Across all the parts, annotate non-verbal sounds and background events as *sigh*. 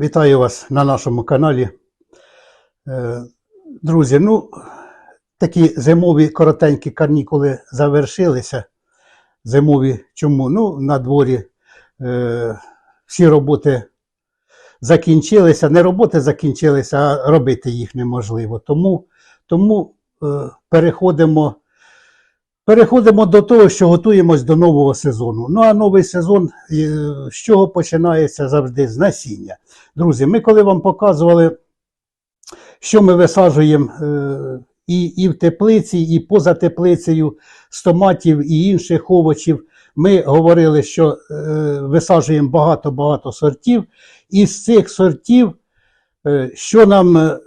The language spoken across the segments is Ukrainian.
Вітаю вас на нашому каналі. Е, Друзі, ну, такі зимові коротенькі канікули завершилися. Зимові чому? Ну, на дворі е, всі роботи закінчилися. Не роботи закінчилися, а робити їх неможливо. Тому, тому е, переходимо, переходимо до того, що готуємось до нового сезону. Ну, а новий сезон е, з чого починається завжди? З насіння. Друзі, ми коли вам показували, що ми висаджуємо е, і, і в теплиці, і поза теплицею з томатів і інших овочів, ми говорили, що е, висаджуємо багато-багато сортів. І з цих сортів, що нам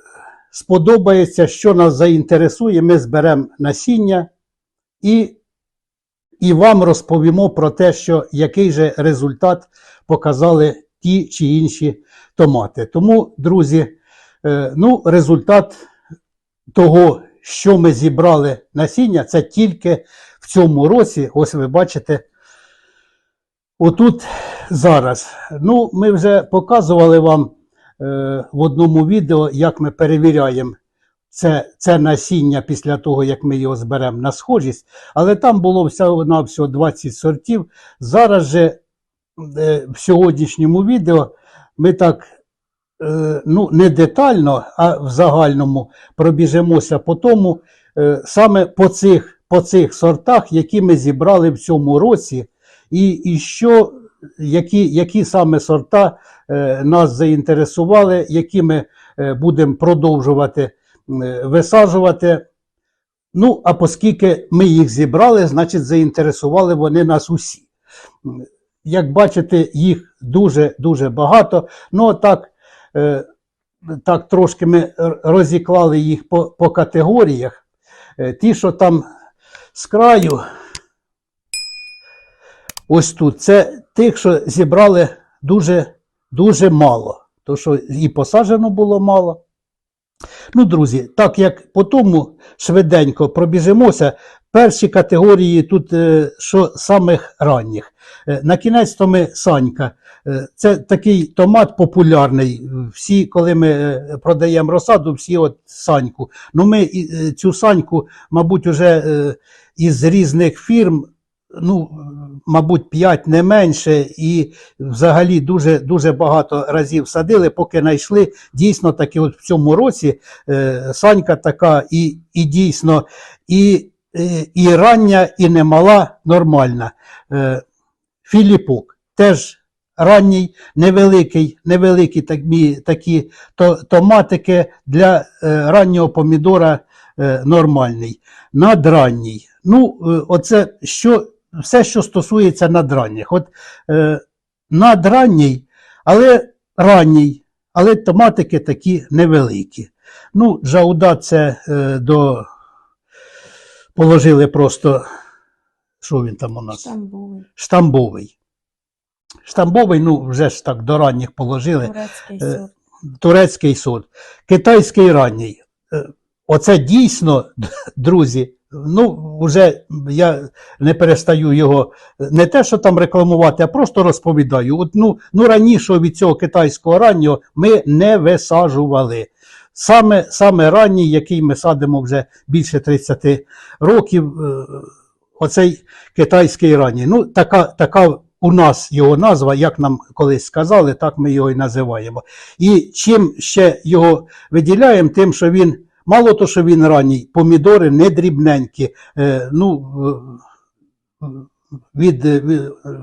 сподобається, що нас заінтересує, ми зберемо насіння і, і вам розповімо про те, що який же результат показали ті чи інші томати. Тому, друзі, е, ну, результат того, що ми зібрали насіння, це тільки в цьому році. Ось ви бачите, отут зараз. Ну, ми вже показували вам е, в одному відео, як ми перевіряємо це, це насіння після того, як ми його зберемо на схожість, але там було всього на всього 20 сортів. Зараз же е, в сьогоднішньому відео ми так е, ну, не детально, а в загальному пробіжимося по тому, е, саме по цих, по цих сортах, які ми зібрали в цьому році, і, і що, які, які саме сорта нас заінтересували, які ми будемо продовжувати висаджувати. Ну, а оскільки ми їх зібрали, значить заінтересували вони нас усі. Як бачите, їх дуже-дуже багато. Ну, так, е, так трошки ми розіклали їх по, по категоріях. Е, Ті, що там з краю, ось тут, це тих, що зібрали дуже, дуже мало. То, що і посаджено було мало. Ну, друзі, так як по тому швиденько пробіжимося, перші категорії тут е, що самих ранніх. Е, На кінець то ми Санька. Е, Це такий томат популярний. Всі, коли ми продаємо розсаду, всі от Саньку. Ну, ми цю Саньку, мабуть, уже із різних фірм. Ну, мабуть, 5 не менше, і взагалі дуже дуже багато разів садили, поки знайшли дійсно таки от в цьому році е, санька така, і, і дійсно і, і, і рання, і немала, нормальна. Е, Філіпук теж ранній, невеликий, невеликі такі, такі то, томатики для е, раннього помідора е, нормальний. Надранній. Ну, е, оце що, все, що стосується надранніх. От е, надранній, але ранній, але томатики такі невеликі. Ну, джауда це е, до. Положили просто, що він там у нас? Штамбовий, Штамбовий. Штамбовий, ну, вже ж так до ранніх положили. турецький Е, сорт. Турецький сорт. Китайський ранній. Оце дійсно, друзі. Ну, вже я не перестаю його не те, що там рекламувати, а просто розповідаю. От, ну, ну раніше від цього китайського раннього ми не висаджували. Саме, саме ранній, який ми садимо вже більше 30 років, е, оцей китайський ранній. Ну, така, така у нас його назва, як нам колись сказали, так ми його і називаємо. І чим ще його виділяємо, тим, що він, мало то, що він ранній, помідори не дрібненькі. Е, ну, е, від, е, від, е,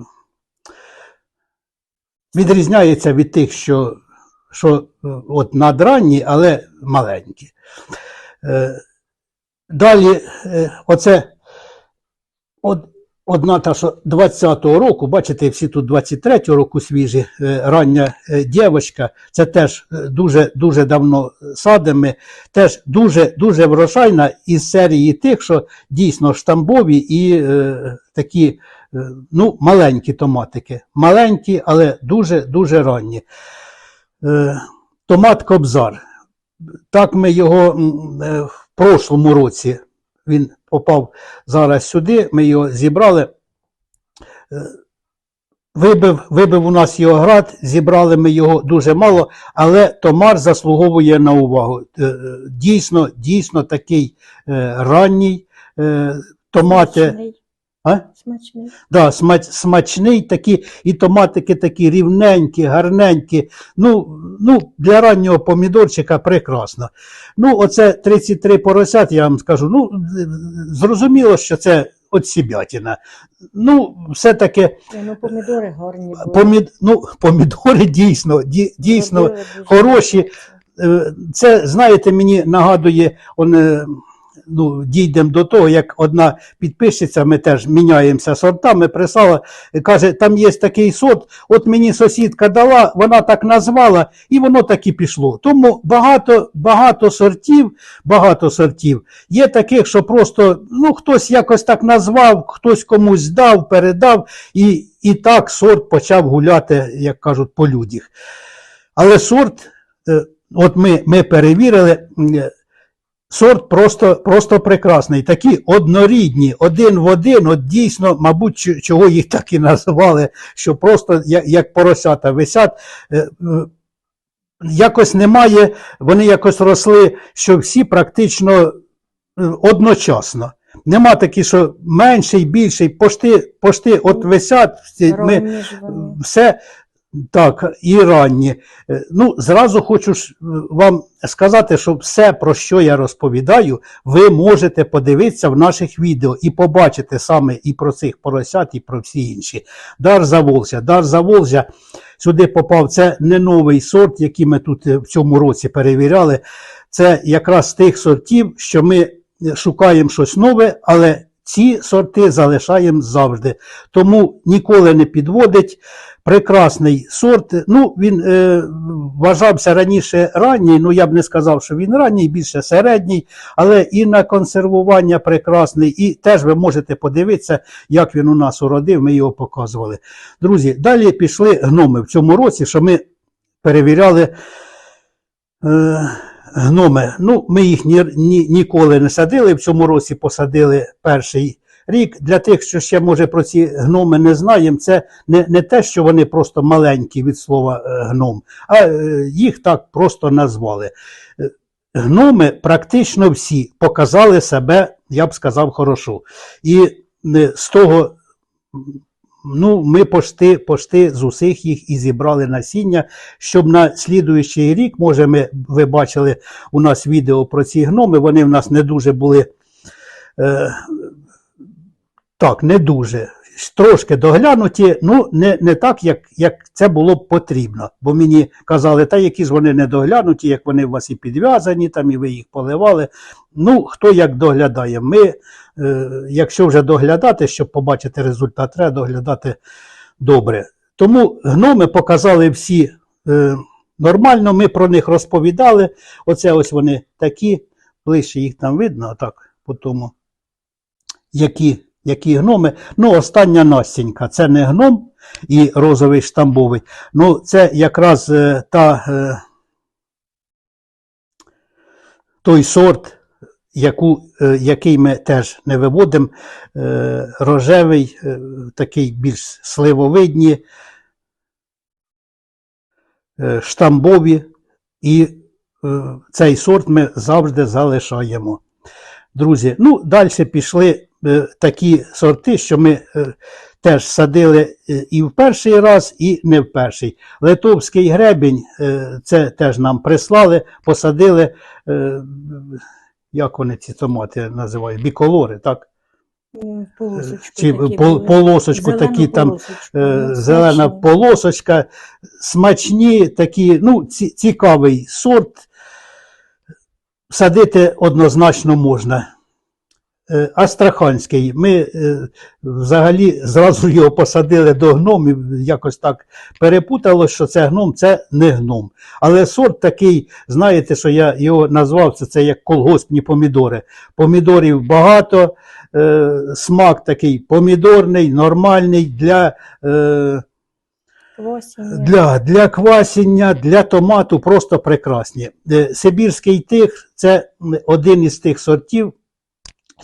відрізняється від тих, що, що от надранні, але маленькі. Е, Далі, е, оце от, одна та, що 20-го року, бачите, всі тут 23-го року свіжі, е, рання е, дівчинка, це теж е, дуже, дуже давно садимо, теж дуже, дуже врожайна із серії тих, що дійсно штамбові і е, такі ну, маленькі томатики. Маленькі, але дуже, дуже ранні. Е, томат Кобзар. Так ми його в прошлому році він попав зараз сюди, ми його зібрали. Е, вибив, вибив у нас його град, зібрали ми його дуже мало, але томар заслуговує на увагу. Е, е, Дійсно, дійсно такий ранній томати. А? Смачний. Да, смач, смачний, такі, і томатики такі рівненькі, гарненькі. Ну, ну, для раннього помідорчика прекрасно. Ну, оце 33 поросят, я вам скажу. Ну, зрозуміло, що це от сібятіна. Ну, все-таки Ну, помідори гарні були. помід, ну, помідори дійсно, ді- дійсно дуже хороші. Е, Це, знаєте, мені нагадує, он, е, ну, дійдемо до того, як одна підписчиця, ми теж міняємося сортами, прислала, каже, там є такий сорт, от мені сусідка дала, вона так назвала, і воно так і пішло. Тому багато, багато сортів, багато сортів. Є таких, що просто ну, хтось якось так назвав, хтось комусь дав, передав, і, і так сорт почав гуляти, як кажуть, по людях. Але сорт, е, от ми, ми перевірили, е, сорт просто, просто прекрасний. Такі однорідні, один в один, от дійсно, мабуть, чого їх так і назвали, що просто як, як поросята висять. Е, е, Якось немає, вони якось росли, що всі практично е, одночасно. Нема такі, що менший, більший, пошти, пошти от висять. Ми, все так, і ранні. Е, Ну, зразу хочу е, вам сказати, що все, про що я розповідаю, ви можете подивитися в наших відео і побачити саме і про цих поросят, і про всі інші. Дар Заволжя. Дар Заволжя сюди попав. Це не новий сорт, який ми тут е, в цьому році перевіряли. Це якраз тих сортів, що ми шукаємо щось нове, але ці сорти залишаємо завжди. Тому ніколи не підводить. Прекрасний сорт. Ну, він е, вважався раніше ранній, ну я б не сказав, що він ранній, більше середній, але і на консервування прекрасний, і теж ви можете подивитися, як він у нас уродив, ми його показували. Друзі, далі пішли гноми в цьому році, що ми перевіряли. Е, Гноми, ну, ми їх ні, ні, ніколи не садили. В цьому році посадили перший рік. Для тих, що ще може про ці гноми не знаємо, це не, не те, що вони просто маленькі від слова е, гном, а е, їх так просто назвали. Е, Гноми практично всі показали себе, я б сказав, хорошо. І з того. Ну, ми пошти, пошти з усіх їх і зібрали насіння, щоб на слідуючий рік, може, ми, ви бачили у нас відео про ці гноми, вони в нас не дуже були так, не дуже. Трошки доглянуті, ну не, не так, як, як це було б потрібно. Бо мені казали, та які ж вони не доглянуті, як вони у вас і підв'язані, там, і ви їх поливали. Ну, хто як доглядає. Ми, е, якщо вже доглядати, щоб побачити результат, треба доглядати добре. Тому гноми показали всі е, нормально, ми про них розповідали. Оце ось вони такі, ближче їх там видно, отак, по тому, які, які гноми. Ну, остання настінька, це не гном і розовий штамбовий. Ну, це якраз е, та, е, той сорт, яку, е, який ми теж не виводимо, е, рожевий, е, такий більш сливовидні, е, штамбові, і е, цей сорт ми завжди залишаємо. Друзі, ну далі пішли такі сорти, що ми е, теж садили е, і в перший раз, і не в перший. Литовський гребінь, е, це теж нам прислали, посадили, е, як вони ці томати називають, біколори, так? Полосочку Чи такі пол- полосочку такі там полосочку, е, ну, зелена смачні. полосочка, смачні такі, ну, ці, цікавий сорт. Садити однозначно можна. Е, Астраханський. Ми е, взагалі зразу його посадили до гномів, якось так перепутало, що це гном, це не гном. Але сорт такий, знаєте, що я його назвав, це, це як колгоспні помідори. Помідорів багато, е, смак такий помідорний, нормальний для, е, для, для квасіння, для томату просто прекрасні. Сибірський тиг це один із тих сортів,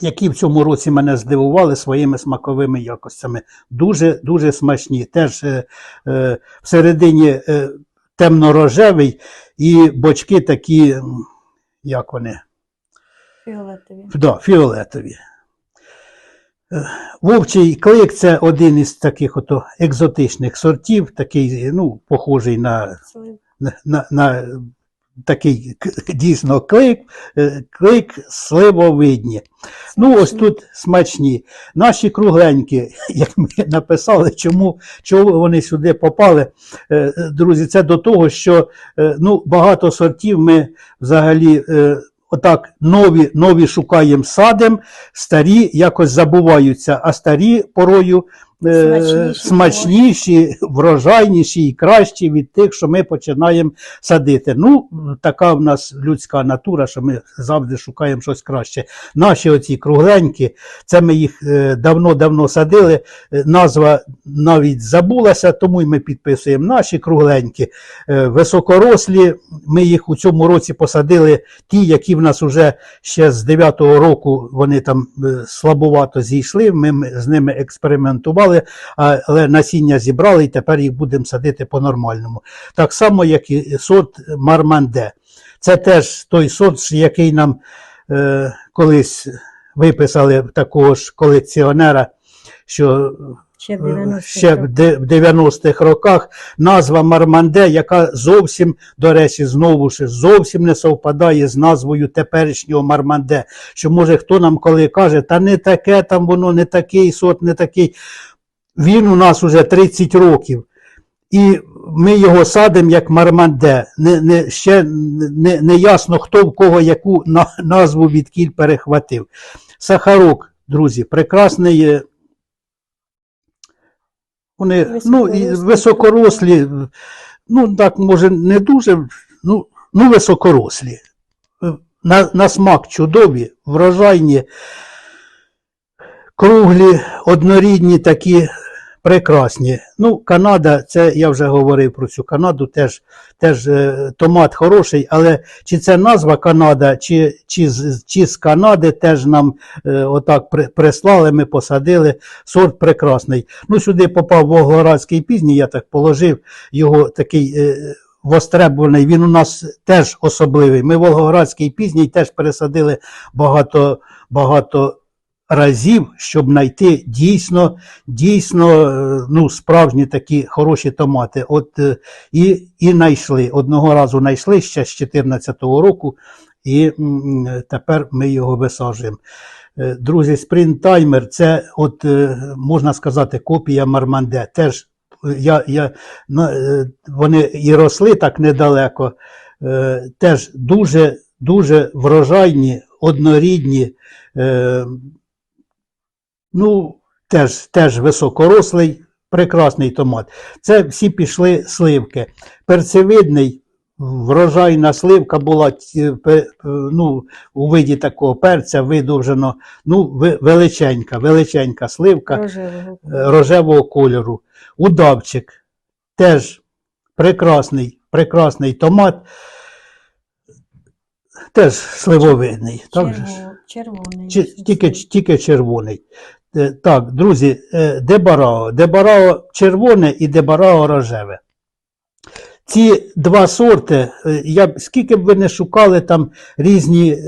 які в цьому році мене здивували своїми смаковими якостями. Дуже дуже смачні. Теж е, е, всередині е, темно-рожевий і бочки такі, як вони, Фіолетові. да, фіолетові. Е, Вовчий клик це один із таких ото екзотичних сортів, такий, ну, похожий на на, на, на такий дійсно клик, е, клик сливовидні. Ну, ось тут смачні. Наші кругленькі, *laughs* як ми написали, чому, чому вони сюди попали. Е, Друзі, це до того, що е, ну, багато сортів ми взагалі. Отак нові, нові шукаємо садим, старі якось забуваються, а старі порою Смачніші, смачніші, врожайніші і кращі від тих, що ми починаємо садити. Ну, така в нас людська натура, що ми завжди шукаємо щось краще. Наші оці кругленькі, це ми їх е, давно-давно садили. е, Назва навіть забулася, тому й ми підписуємо наші кругленькі. Е, Високорослі, ми їх у цьому році посадили, ті, які в нас вже ще з 9-го року вони там е, слабувато зійшли. Ми з ними експериментували, а- але насіння зібрали і тепер їх будемо садити по-нормальному. Так само, як і сорт Марманде. Це теж той сорт, який нам е, колись виписали такого ж колекціонера, що Ще в Е, 90-х роках. в 90-х роках назва Марманде, яка зовсім, до речі, знову ж зовсім не совпадає з назвою теперішнього Марманде. Що може хто нам коли каже, та не таке там воно, не такий сорт, не такий. Він у нас уже 30 років. І ми його садимо як Марманде. Не, не, ще не, не ясно, хто в кого яку на, назву відкіль перехватив. Сахарок, друзі, прекрасний. Вони ну, Високорослі. високорослі, ну так, може, не дуже, ну, ну високорослі. На, на смак чудові, врожайні, круглі, однорідні такі прекрасні. Ну, Канада, це я вже говорив про цю Канаду, теж, теж е, томат хороший, але чи це назва Канада, чи, чи, чи з Канади теж нам е, отак при, прислали, ми посадили. Сорт прекрасний. Ну, сюди попав Волгоградський пізній, я так положив, його такий. Е, Востребуваний, він у нас теж особливий. Ми Волгоградський пізній теж пересадили багато, багато разів, щоб знайти дійсно, дійсно е, ну, справжні такі хороші томати. От е, і, і знайшли. Одного разу знайшли ще з 2014 року, і тепер ми його висаджуємо. Е, Друзі, спринтаймер це, от, можна сказати, копія Марманде. Теж я, я, вони і росли так недалеко. Теж дуже, дуже врожайні, однорідні. Е, Ну, теж, теж високорослий, прекрасний томат. Це всі пішли сливки. Перцевидний, врожайна сливка була ну, у виді такого перця видовжено, ну, величенька, величенька сливка Рожевого. е, рожевого кольору. Удавчик теж прекрасний, прекрасний томат. Теж сливовидний. Так же ж? Червоний. Чи- тільки, тільки червоний. Е, Так, друзі, е, дебарао. Дебарао червоне і дебарао рожеве. Ці два сорти, е, я, скільки б ви не шукали там різні,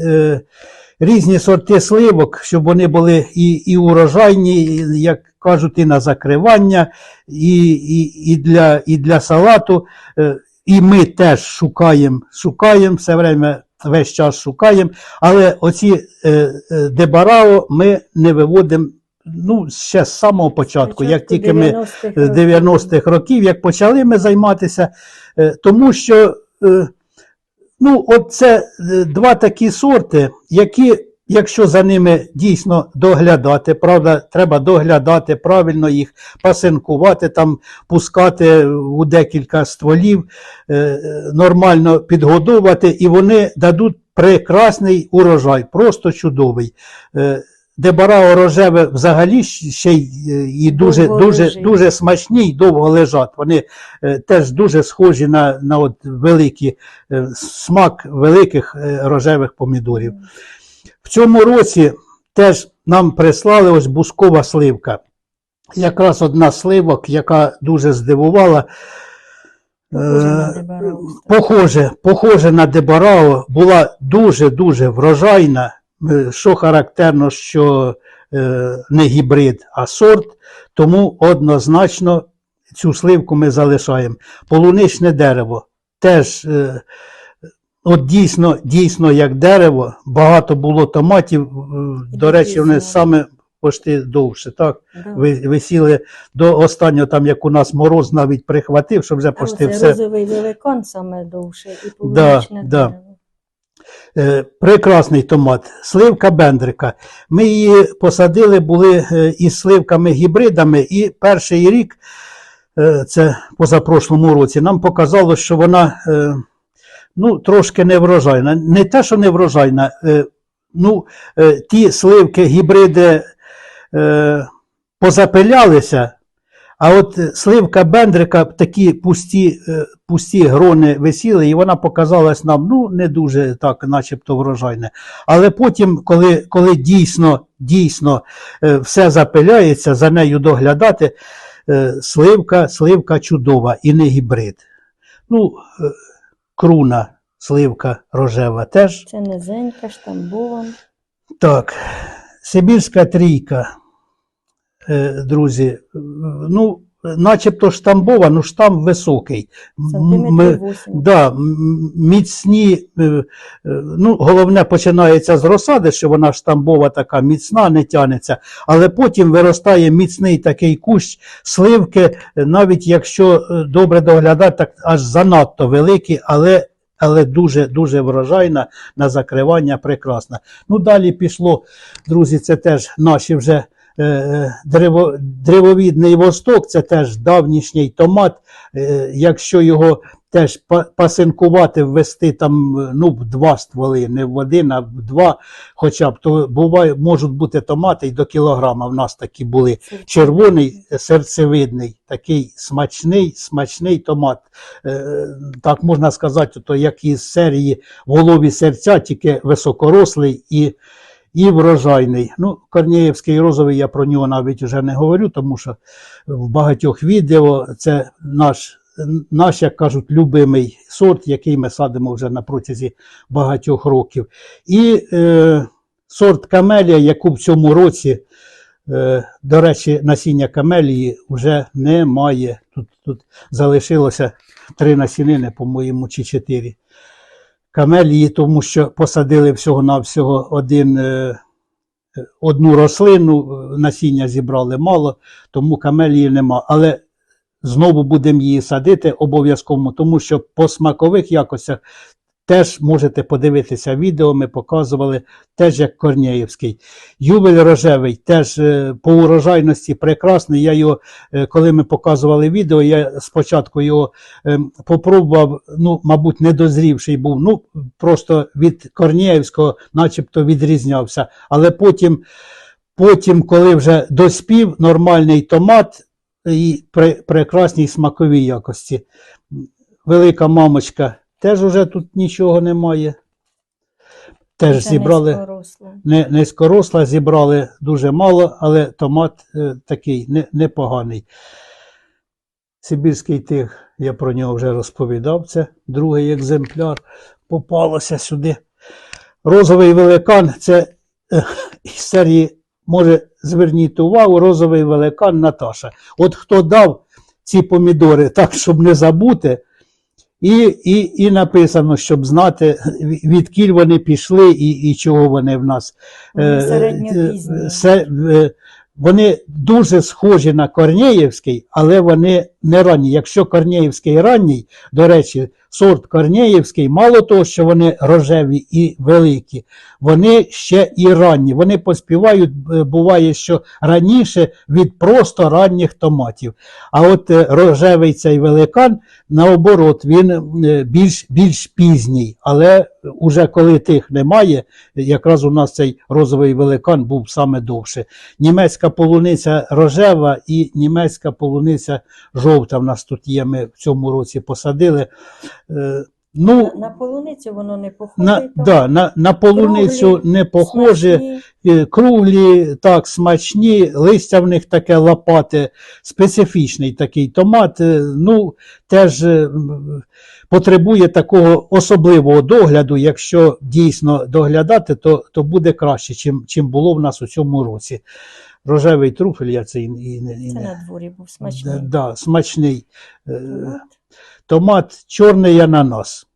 різні сорти сливок, щоб вони були і, і урожайні, і, як кажуть, і на закривання, і, і, і, для, і для салату. І ми теж шукаємо, шукаємо все время, весь час шукаємо. Але оці е, е, дебарао ми не виводимо ну, ще з самого початку, як тільки ми з 90-х років, як почали ми займатися, е, тому що е, ну, от це е, два такі сорти, які, якщо за ними дійсно доглядати, правда, треба доглядати, правильно їх пасинкувати, там, пускати у декілька стволів, е, е, нормально підгодовувати, і вони дадуть прекрасний урожай, просто чудовий. Дебарао рожеве взагалі ще й е, і дуже, Довго дуже, лежить. дуже смачні й довго лежать. Вони е, теж дуже схожі на, на от великі, е, смак великих е, рожевих помідорів. В цьому році теж нам прислали ось бускова сливка. Якраз одна сливок, яка дуже здивувала. Похоже. Похоже, на Дебарао, була дуже-дуже врожайна, що характерно, що е, не гібрид, а сорт, тому однозначно цю сливку ми залишаємо. Полуничне дерево теж, е, от дійсно, дійсно як дерево, багато було томатів, е, до речі, вони саме пошти довше, так? Да. Ви, висіли до останнього, там як у нас мороз навіть прихватив, що вже пошти все. розовий великан саме довше і Да, полуничне да. Е, прекрасний томат, сливка бендрика. Ми її посадили були е, із сливками гібридами, і перший рік, е, це позапрошлому році, нам показало, що вона ну, трошки неврожайна. Не те, що неврожайна, е, ну, ті сливки, гібриди позапилялися. А от сливка бендрика, такі пусті, е, пусті грони висіли, і вона показалась нам ну, не дуже так, начебто врожайне. Але потім, коли, коли дійсно, дійсно е, все запиляється, за нею доглядати, е, сливка, сливка чудова і не гібрид. Ну, круна, сливка рожева теж. Це низенька, штамбована. Так, Сибірська трійка, друзі, е, ну, начебто штамбова, ну штамп високий. М- Сантиметрів ми- 8. Да, міцні, е, е, ну, головне починається з розсади, що вона штамбова така міцна, не тянеться, але потім виростає міцний такий кущ сливки, е, навіть якщо е, добре доглядати, так аж занадто великі, але, але дуже, дуже врожайна на закривання прекрасна. Ну, далі пішло, друзі, це теж наші вже е, древо, древовідний восток, це теж давнішній томат. Е, якщо його теж пасинкувати, ввести там е, ну, в два стволи, не в один, а в два, хоча б, то буває, можуть бути томати і до кілограма. В нас такі були. Червоний е, серцевидний, такий смачний, смачний томат. Е, так можна сказати, то як із серії голові серця, тільки високорослий і, і врожайний. Ну, Корнеєвський розовий, я про нього навіть вже не говорю, тому що в багатьох відео це наш, наш, як кажуть, любимий сорт, який ми садимо вже на протязі багатьох років. І е, сорт камелія, яку в цьому році, е, до речі, насіння камелії вже немає. Тут, тут залишилося три насінини, по-моєму, чи чотири. Камелії, тому що посадили всього-навсього один, е, одну рослину, е, насіння зібрали мало, тому камелії нема. Але знову будемо її садити обов'язково, тому що по смакових якостях теж можете подивитися відео, ми показували, теж як Корнеївський. Ювель рожевий теж е, по урожайності прекрасний. Я його, е, коли ми показували відео, я спочатку його ем, попробував, ну, мабуть, недозрівший був, ну, просто від Корнеївського начебто відрізнявся. Але потім, потім коли вже доспів, нормальний томат і при, прекрасній смаковій якості. Велика мамочка, теж уже тут нічого немає. Теж Це зібрали низькоросла. не, низькоросла, зібрали дуже мало, але томат е, такий не, непоганий. Сибірський тиг, я про нього вже розповідав, це другий екземпляр. Попалося сюди. Розовий великан це е, із серії, може, зверніть увагу, розовий великан Наташа. От хто дав ці помідори так, щоб не забути, і, і, і написано, щоб знати, відкіль вони пішли і, і чого вони в нас. Вони Е, е, се- е, Вони дуже схожі на Корнеївський, але вони не ранні. Якщо Корнеївський ранній, до речі, сорт Корнеївський, мало того, що вони рожеві і великі, вони ще і ранні. Вони поспівають, е, буває, що раніше від просто ранніх томатів. А от е, рожевий цей великан, наоборот, він е, більш, більш пізній. Але уже коли тих немає, якраз у нас цей розовий великан був саме довше. Німецька полуниця рожева і німецька полуниця жовта. В нас тут є. Ми в цьому році посадили. Е, Ну, На полуницю воно не похоже. на, да, на, на полуницю круглі, не похоже. смачні. Е, круглі, так, смачні, листя в них таке лопате, специфічний такий томат, е, ну, теж потребує такого особливого догляду. Якщо дійсно доглядати, то, то буде краще, чим, чим було в нас у цьому році. Рожевий труфель, я це і, і, не- і Це на дворі був смачний. Да, да, смачний. Томат Томат, чорний ананас.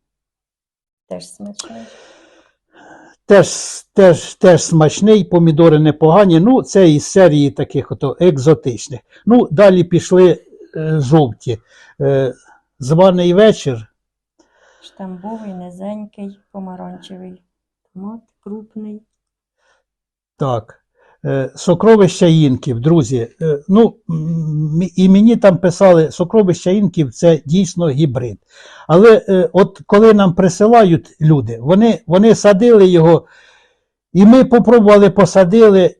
теж смачний. Теж, теж, теж смачний, помідори непогані. Ну, це із серії таких ото екзотичних. Ну, далі пішли е, жовті. Е, званий вечір. Штамбовий, низенький, помаранчевий. Томат крупний. Так. Е, Сокровища інків, друзі. Е, Ну, і мені там писали, сокровища інків це дійсно гібрид. Але е, от коли нам присилають люди, вони, вони садили його, і ми попробували, посадили,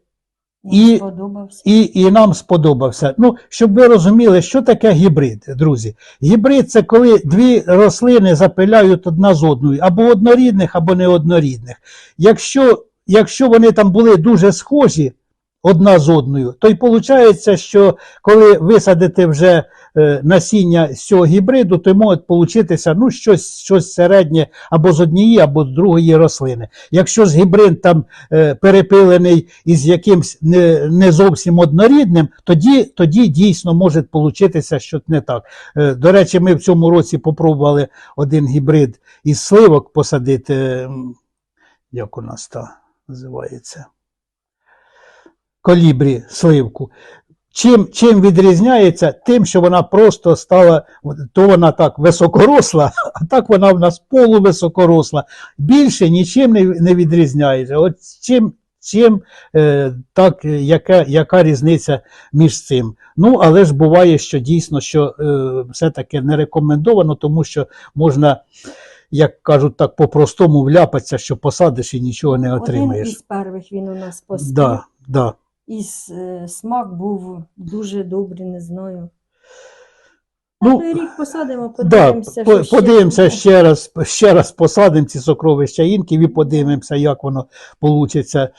І- і, і нам сподобався. Ну, щоб ви розуміли, що таке гібрид, друзі. Гібрид це коли дві рослини запиляють одна з одною, або однорідних, або неоднорідних. Якщо, якщо вони там були дуже схожі одна з одною, то й виходить, що коли висадити вже е, насіння з цього гібриду, то може получитися ну, щось, щось середнє або з однієї, або з другої рослини. Якщо ж гібрид там е, перепилений із якимсь не, не зовсім однорідним, тоді, тоді дійсно може получитися щось не так. Е, До речі, ми в цьому році попробували один гібрид із сливок посадити. Як у нас та називається? Колібрі сливку. Чим, чим відрізняється? Тим, що вона просто стала, то вона так високоросла, *laughs* а так вона в нас полувисокоросла. Більше нічим не, не відрізняється. От чим, чим е, так, яка, яка різниця між цим? Ну, але ж буває, що дійсно, що е, все-таки не рекомендовано, тому що можна, як кажуть так, по-простому вляпатися, що посадиш і нічого не Один отримаєш. із перших він у нас поспів. Да, да. І е, смак був дуже добрий, не знаю. Ну, рік посадимо, Да, подивимося. що ще подивимося буде. ще раз, ще раз посадимо ці сокровища інків і подивимося, як воно вийде,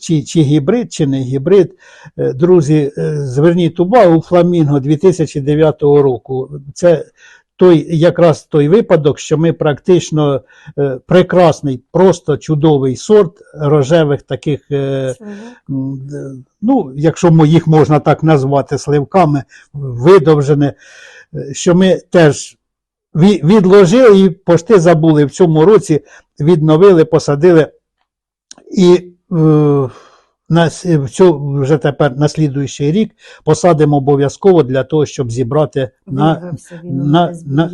чи, чи гібрид, чи не гібрид. Е, Друзі, е, зверніть увагу, Фламінго 2009 року. Це той, якраз той випадок, що ми практично е, прекрасний, просто чудовий сорт рожевих таких. е, ну, якщо їх можна так назвати сливками, видовжене, е, що ми теж відложили і пошти забули в цьому році, відновили, посадили. І е, на, цю, вже тепер на слідуючий рік посадимо обов'язково для того, щоб зібрати на, на- на-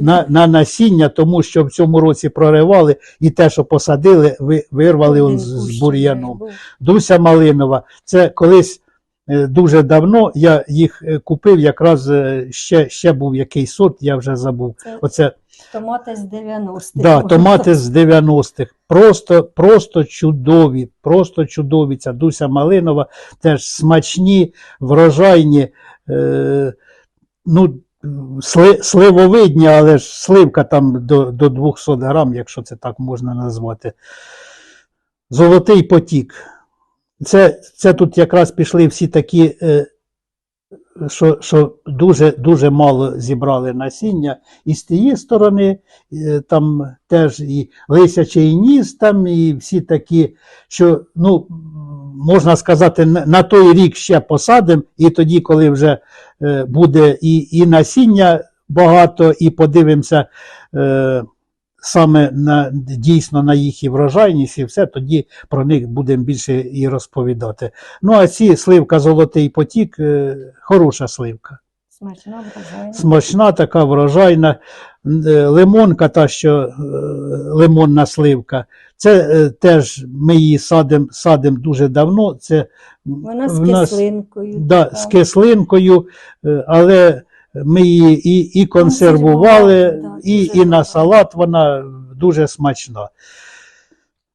на, на насіння, тому що в цьому році проривали і те, що посадили, ви, вирвали он з, з бур'яном. Дуся Малинова. Це колись е, дуже давно я їх е, купив, якраз е, ще, ще був якийсь сорт, я вже забув. Це Оце томати з 90-х. да, томати з 90-х. Просто, просто чудові, просто чудові. Ця Дуся Малинова, теж смачні, врожайні. Е, ну, сли, сливовидні, але ж сливка там до, до 200 грам, якщо це так можна назвати. Золотий потік. Це, це тут якраз пішли всі такі, е, що, що дуже, дуже мало зібрали насіння. І з тієї сторони е, там теж і лисячий ніс, там, і всі такі, що, ну, можна сказати, на, той рік ще посадимо, і тоді, коли вже е, буде і, і насіння багато, і подивимося. Е, Саме на дійсно на їх і врожайність, і все, тоді про них будемо більше і розповідати. Ну, а ці сливка Золотий потік, е, хороша сливка. Смачна врожайна. Смачна, така врожайна. Е, Лимонка, та що е, лимонна сливка. Це теж ми її садимо садим дуже давно. Це Вона з кислинкою. да, з кислинкою, але ми її і, і консервували, і, і на салат вона дуже смачна.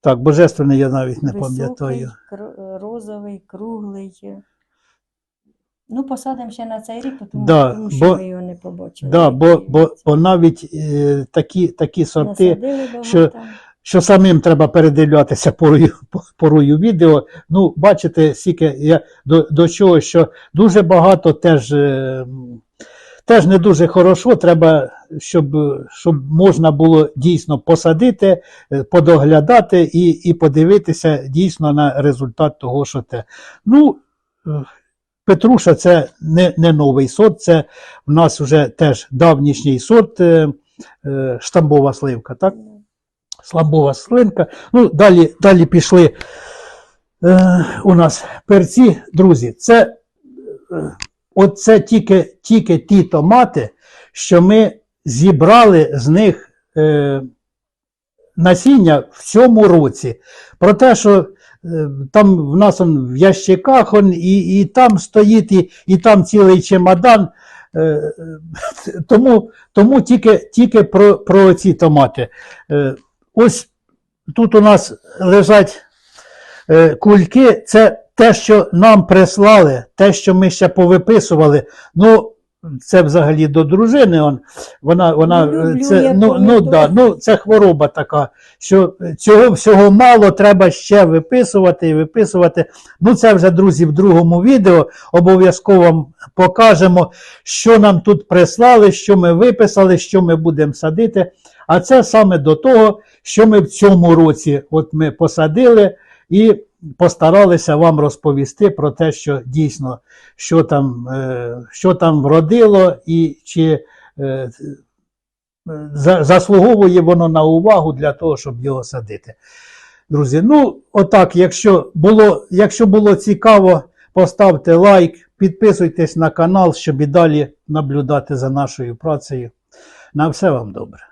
Так, божественний я навіть не пам'ятаю. розовий, круглий. Ну, посадимо ще на цей рік, тому, Да, що бо- ми його не побачила. Да, бо, бо, бо навіть е, такі, такі сорти, насадили багато. що- що самим треба передивлятися порою, порою відео. Ну, бачите, скільки я до, до чого, що дуже багато теж, е, теж не дуже хорошо. Треба, щоб, щоб можна було дійсно посадити, е, подоглядати і, і подивитися дійсно на результат того, що те. Ну, е, Петруша це не, не новий сорт, це в нас вже теж давнішній сорт е, штамбова сливка, так? Слабова слинка. Ну, далі, далі пішли е, у нас перці. Друзі, це, оце тільки, тільки ті томати, що ми зібрали з них е, насіння в цьому році. Про те, що е, там в нас он, в ящиках он, і, і там стоїть, і, і там цілий чемодан. Е, е, тому, тому тільки, тільки про, про ці томати. Е, Ось тут у нас лежать кульки. Це те, що нам прислали, те, що ми ще повиписували. Ну, це взагалі до дружини. Он, вона, вона, Ну, люблю це, ну, ну, да, ну, це хвороба така, що цього всього мало, треба ще виписувати і виписувати. Ну, це вже, друзі, в другому відео обов'язково вам покажемо, що нам тут прислали, що ми виписали, що ми будемо садити. А це саме до того, що ми в цьому році от ми посадили і постаралися вам розповісти про те, що дійсно, що там, е, що там вродило і чи е, заслуговує воно на увагу для того, щоб його садити. Друзі, ну отак, якщо було, якщо було цікаво, поставте лайк, підписуйтесь на канал, щоб і далі наблюдати за нашою працею. На все вам добре.